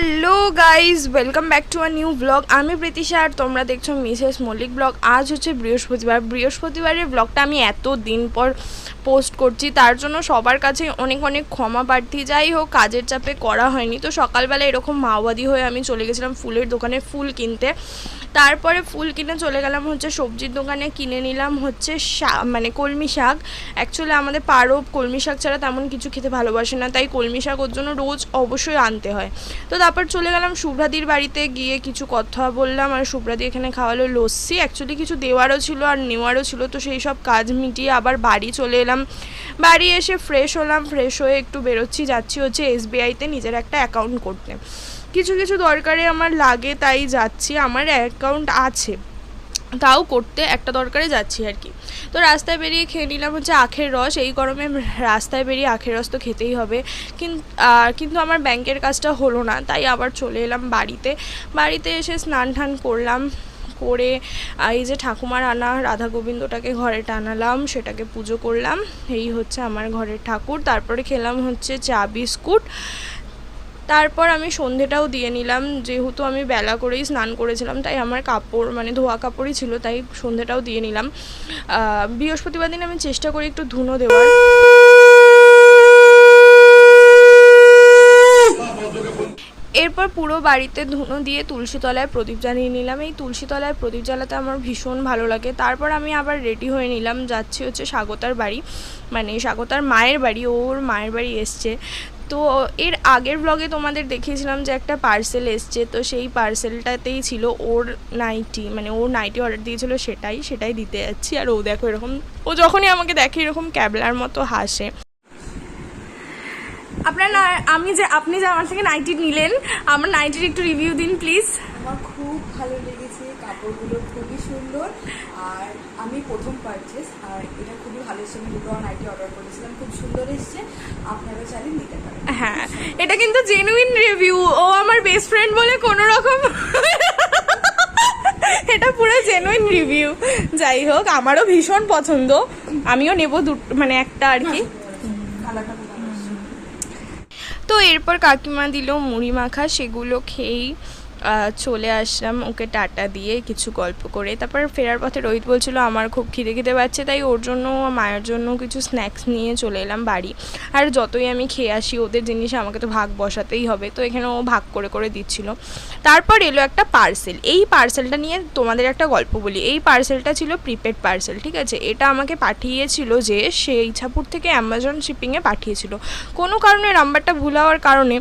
Hello guys welcome back to a new blog আমি প্রীতিশা আর তোমরা দেখছ মিসেস মল্লিক ব্লগ আজ হচ্ছে বৃহস্পতিবার। বৃহস্পতিবারের ব্লগটা আমি এত দিন পর পোস্ট করছি। তার জন্য সবার কাছে অনেক অনেক ক্ষমা প্রার্থী। যাই হোক, কাজের চাপে করা হয়নি। তো সকালবেলা এরকম মাওবাদী হয়ে আমি চলে গেছিলাম ফুলের দোকানে ফুল কিনতে। তারপরে ফুল কিনে চলে গেলাম হচ্ছে সবজির দোকানে। কিনে নিলাম হচ্ছে শা- মানে কলমি শাক। অ্যাকচুয়ালি আমাদের পারব কলমি শাক ছাড়া তেমন কিছু খেতে ভালোবাসে না। তাই কলমি শাক ওর জন্য রোজ অবশ্যই আনতে হয়। তো তারপর চলে গেলাম শুভ্রাদির বাড়িতে গিয়ে কিছু কথা বললাম আর শুভ্রাদি এখানে খাওয়ালো লস্যি। অ্যাকচুয়ালি কিছু দেওয়ারও ছিল আর নেওয়ারও ছিল, তো সেই সব কাজ মিটিয়ে আবার বাড়ি চলে এলাম। বাড়ি এসে ফ্রেশ হলাম ফ্রেশ হয়ে একটু বেরোচ্ছি, যাচ্ছি হচ্ছে এসবিআইতে নিজের একটা অ্যাকাউন্ট করতে। কিছু কিছু দরকারে আমার লাগে, তাই যাচ্ছি। আমার অ্যাকাউন্ট আছে। তাও করতে একটা দরকারে যাচ্ছি আর কি। তো রাস্তায় বেরিয়ে খেয়ে নিলাম হচ্ছে আখের রস। এই গরমে রাস্তায় বেরিয়ে আখের রস তো খেতেই হবে। কিন্তু কিন্তু আমার ব্যাংকের কাজটা হলো না, তাই আবার চলে এলাম বাড়িতে। বাড়িতে এসে স্নান টান করলাম, করে এই যে ঠাকুমার আনা, রাধা গোবিন্দটাকে ঘরে টানালাম, সেটাকে পুজো করলাম। এই হচ্ছে আমার ঘরের ঠাকুর। তারপরে খেলাম হচ্ছে চা, বিস্কুট। তারপর আমি সন্ধেটাও দিয়ে নিলাম, যেহেতু আমি বেলা করেই স্নান করেছিলাম, তাই আমার কাপড় মানে ধোয়া কাপড়ই ছিল, তাই সন্ধেটাও দিয়ে নিলাম। বৃহস্পতিবার দিন আমি চেষ্টা করি একটু ধুনো দেওয়ার। এরপর পুরো বাড়িতে ধুনো দিয়ে তুলসী তলায় প্রদীপ জ্বালিয়ে নিলাম। এই তুলসী তলায় প্রদীপ জ্বালাতে আমার ভীষণ ভালো লাগে। তারপর আমি আবার রেডি হয়ে নিলাম, যাচ্ছি হচ্ছে স্বাগতার বাড়ি মানে স্বাগতার মায়ের বাড়ি, ওর মায়ের বাড়ি এসছে। তো এর আগের ব্লগে তোমাদের দেখিয়েছিলাম যে একটা পার্সেল এসছে, তো সেই পার্সেলটাতেই ছিল ওর নাইটি মানে ওর নাইটি অর্ডার দিয়েছিল সেটাই সেটাই দিতে যাচ্ছি। আর ও দেখো এরকম, ও যখনই আমাকে দেখে এরকম ক্যাবলার মতো হাসে। আপনার না, আমি যে, আপনি যে আমার থেকে নাইটি নিলেন, আমার নাইটির একটু রিভিউ দিন প্লিজ আমার খুব ভালো লেগেছে, কাপড়গুলো খুবই সুন্দর। আর আমি প্রথম পারচেস আর এটা খুবই ভালো আমি দুটো নাইটি অর্ডার করেছিলাম, খুব সুন্দর আপনারা চাইলে নিতে পারেন। হ্যাঁ এটা কিন্তু জেনুইন রিভিউ ও আমার বেস্ট ফ্রেন্ড বলে কোনো রকম এটা পুরো জেনুইন রিভিউ যাই হোক আমারও ভীষণ পছন্দ। আমিও নেব মানে একটা আর কি। তো এরপর কাকিমা দিল মুড়ি মাখা সেগুলো খেয়েই চলে আসলাম ওকে টাটা দিয়ে কিছু গল্প করে। তারপর ফেরার পথে রোহিত বলছিল, আমার খুব খিদে খিদে পাচ্ছে, তাই ওর জন্য, মায়ের জন্য কিছু স্ন্যাক্স নিয়ে চলে এলাম বাড়ি। আর যতই আমি খেয়ে আসি, ওদের জিনিস আমাকে তো ভাগ বসাতেই হবে। তো এখানে ও ভাগ করে করে দিচ্ছিল। তারপর এলো একটা পার্সেল এই পার্সেলটা নিয়ে তোমাদের একটা গল্প বলি। এই পার্সেলটা ছিল প্রিপেড পার্সেল ঠিক আছে? এটা আমাকে পাঠিয়েছিল যে সে ইচ্ছাপুর থেকে অ্যামাজন শিপিংয়ে পাঠিয়েছিল। কোনো কারণে নাম্বারটা ভুল হওয়ার কারণে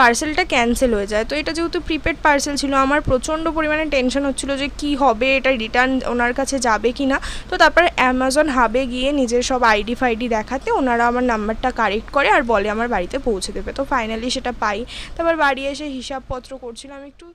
পার্সেলটা ক্যান্সেল হয়ে যায়। তো এটা যেহেতু প্রিপেড পার্সেল ছিল, আমার প্রচণ্ড পরিমাণে টেনশন হচ্ছিল যে কি হবে, এটা রিটার্ন ওনার কাছে যাবে কি না তো তারপর অ্যামাজন হাবে গিয়ে নিজের সব আইডি ফাইডি দেখাতে ওনারা আমার নাম্বারটা কারেক্ট করে আর বলে আমার বাড়িতে পৌঁছে দেবে। তো ফাইনালি সেটা পাই। তারপর বাড়ি এসে হিসাবপত্র করছিলাম, একটু